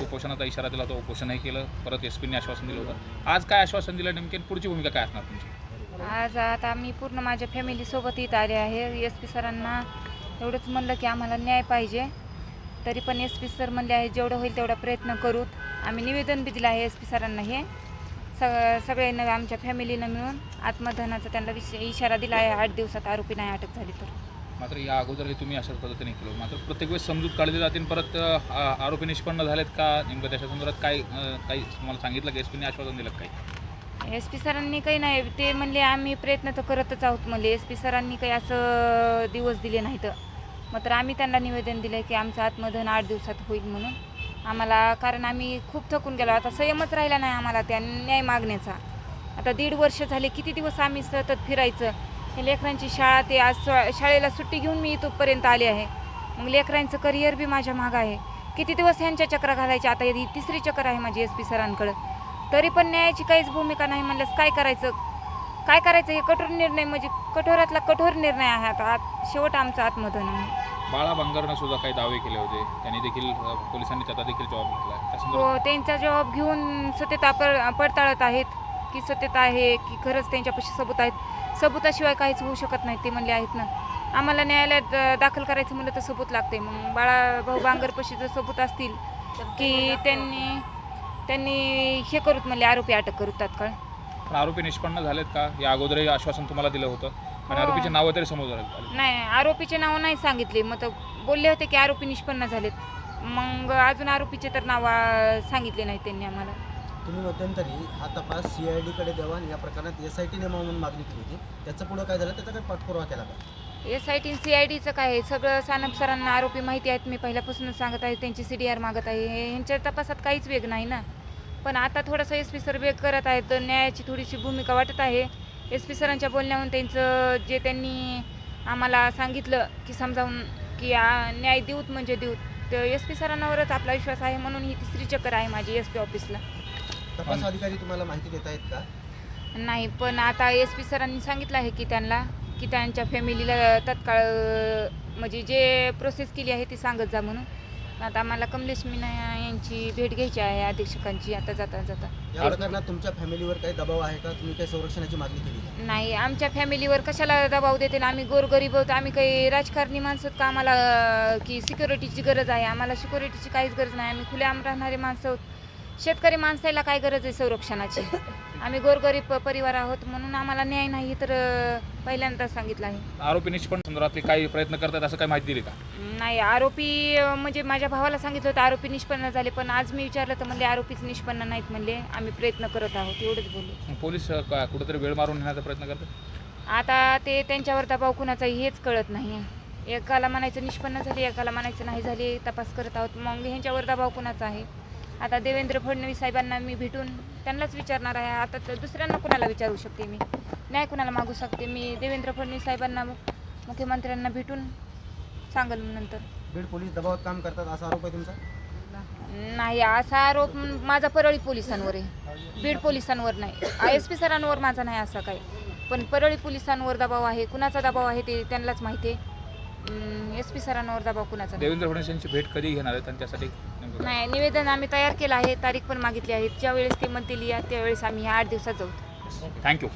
उपोषणाचा इशारा दिला होता उपोषणही केलं परत एस पीने आश्वासन दिलं होतं. आज काय आश्वासन दिलं नेमकी पुढची भूमिका काय असणार तुमची? आज आता मी पूर्ण माझ्या फॅमिलीसोबत इथं आले आहे. एस पी सरांना एवढंच म्हणलं की आम्हाला न्याय पाहिजे. तरी पण एस पी सर म्हणले आहे जेवढं होईल तेवढा प्रयत्न करूत. आम्ही निवेदन बी दिलं आहे एस पी सरांना हे. सग सगळ्यांना आमच्या फॅमिलीनं मिळून आत्मधनाचा त्यांना विषय इशारा दिला आहे. आठ दिवसात आरोपी नाही अटक झाली तर. मात्र या अगोदरही तुम्ही अशाच पद्धतीने केलं. मात्र प्रत्येक वेळेस समजूत काढली जाते आणि परत आरोपी निष्पन्न झालेत का? नेमकं त्याच्या संदर्भात काय काही तुम्हाला सांगितलं की? एस पीने आश्वासन दिलं काही? एस पी सरांनी काही नाही. ते म्हणले आम्ही प्रयत्न तर करतच आहोत म्हणले. एस पी सरांनी काही असं दिवस दिले नाहीत. मात्र आम्ही त्यांना निवेदन दिलं की आमचं आत्मधन आठ दिवसात होईल म्हणून. आम्हाला कारण आम्ही खूप थकून गेलो. आता संयमच राहिला नाही आम्हाला त्या न्याय मागण्याचा. आता दीड वर्ष झाले. किती दिवस आम्ही सतत फिरायचं? लेकरांची शाळा ते आज शाळेला सुट्टी घेऊन मी इथपर्यंत आले आहे. मग लेकरांचं करिअर बी माझ्या मागं आहे. किती दिवस ह्यांच्या चक्रा घालायच्या? आता ही तिसरी चक्र आहे माझी एस पी सरांकडं. तरी पण न्यायाची काहीच भूमिका नाही म्हणल्यास काय करायचं? काय करायचं? हे कठोर निर्णय म्हणजे कठोरातला कठोर निर्णय आहे आता. आत शेवट आमचा आत्मधन आहे. बाळा बांगरनं सुद्धा काही दावे केले होते. त्यांनी देखील पोलिसांनी त्याचा देखील जबाब घेतला हो त्यांचा जबाब घेऊन सत्यता पर पडताळत आहेत. की सत्यता आहे की खरंच त्यांच्यापाशी सबूत आहेत. सबुताशिवाय काहीच होऊ शकत नाही ते म्हणले आहेत ना. आम्हाला न्यायालयात दाखल करायचं म्हणलं तर सबूत लागते मग बाळा भाऊ बांगरपाशी जर सबूत असतील की त्यांनी त्यांनी हे करूत म्हणले आरोपी अटक करूत तात्काळ. पण आरोपी निष्पन्न झालेत का? या अगोदरही आश्वासन तुम्हाला दिलं होतं. आणि हो. आरोपीचे नावं तरी समोर आले. नाही आरोपीचे नाव नाही सांगितले. मग तर बोलले होते की आरोपी निष्पन्न झालेत. मग अजून आरोपीचे तर नाव सांगितले नाही त्यांनी आम्हाला. तुम्ही मध्यंतरी हा तपास सी आय डीकडे द्यावा आणि या प्रकरणात एस आय टी नेमा म्हणून मागणी केली होती. त्याचं पुढं काय झालं? त्याचा काही पाठपुरावा केला का? S I T C I डीचं काय आहे? सगळं सानप सरांना आरोपी माहिती आहेत. मी पहिल्यापासूनच सांगत आहे त्यांची सी डी आर मागत आहे. हे- ह्यांच्या तपासात काहीच वेग नाही ना. पण आता थोडंसं एस पी सर वेग करत आहेत. तर न्यायाची थोडीशी भूमिका वाटत आहे. एस पी सरांच्या बोलण्याहून त्यांचं जे त्यांनी आम्हाला सांगितलं की समजावून की आ, न्याय देऊत म्हणजे देऊत. तर एस पी सरांवरच आपला विश्वास आहे म्हणून ही तिसरी चक्कर आहे माझी एस पी ऑफिसला तपास अधिकारी तुम्हाला माहिती देत आहेत का? नाही पण आता एस पी सरांनी सांगितलं आहे की त्यांना की त्यांच्या फॅमिलीला तत्काळ म्हणजे जे प्रोसेस केली आहे ती सांगत जा म्हणून. आता आम्हाला कमलेश मीना यांची भेट घ्यायची आहे अधीक्षकांची आता जाता जाता. या प्रकरणात तुमच्या फॅमिलीवर काही दबाव आहे का? तुम्ही काही संरक्षणाची मागणी केली का? नाही आमच्या फॅमिलीवर कशाला दबाव देतील? आम्ही गोरगरीब आहोत आम्ही काही राजकारणी माणसं आहोत का? आम्हाला अं, की सिक्युरिटीची गरज आहे? आम्हाला सिक्युरिटीची काहीच गरज नाही. आम्ही खुलेआम राहणारे माणसं आहोत. शेतकरी माणसाला काय गरज आहे संरक्षणाची? आम्ही गोरगरीब प- परिवार आहोत म्हणून आम्हाला न्याय नाही तर अं, पहिल्यांदा सांगितलं आहे. आरोपी निष्पन्न संदर्भातले काही प्रयत्न करतात असं काही माहिती दिली का? नाही आरोपी अं, म्हणजे माझ्या भावाला सांगितलं होतं आरोपी निष्पन्न झाले पण आज मी विचारलं तर म्हणले आरोपीच निष्पन्न नाहीत म्हणले आम्ही प्रयत्न करत आहोत एवढंच बोलले. मग पोलीस अ, का- कुठेतरी वेळ मारून नेण्याचा प्रयत्न करतात? आता ते त्यांच्यावर दबाव कुणाचा हेच कळत नाही. एकाला म्हणायचं निष्पन्न झाली एकाला म्हणायचं नाही झाली तपास करत आहोत. मग ह्यांच्यावर दबाव कुणाचा आहे? आता देवेंद्र फडणवीस साहेबांना मी भेटून त्यांनाच विचारणार आहे. आता तर दुसऱ्यांना कुणाला विचारू शकते मी? न्याय कुणाला मागू शकते? मी देवेंद्र फडणवीस साहेबांना मुख्यमंत्र्यांना भेटून सांगल नंतर. बीड पोलीस दबावात काम करतात असा आरोप आहे तुमचा? नाही असा आरोप माझा परळी पोलिसांवर आहे. बीड पोलिसांवर नाही. आय एस पी सरांवर माझा नाही असा काही. पण परळी पोलिसांवर दबाव आहे. कुणाचा दबाव आहे ते त्यांनाच माहिती आहे. एस पी सरांवर दबाव कुणाचा नाही. देवेंद्र फडणवीस यांची भेट कधी घेणार नेमकं काय? नाही निवेदन आम्ही तयार केलं आहे तारीख पण मागितली आहे. ज्यावेळेस ते म्हणतील या त्यावेळेस आम्ही ह्या आठ दिवसात जाऊ. थँक्यू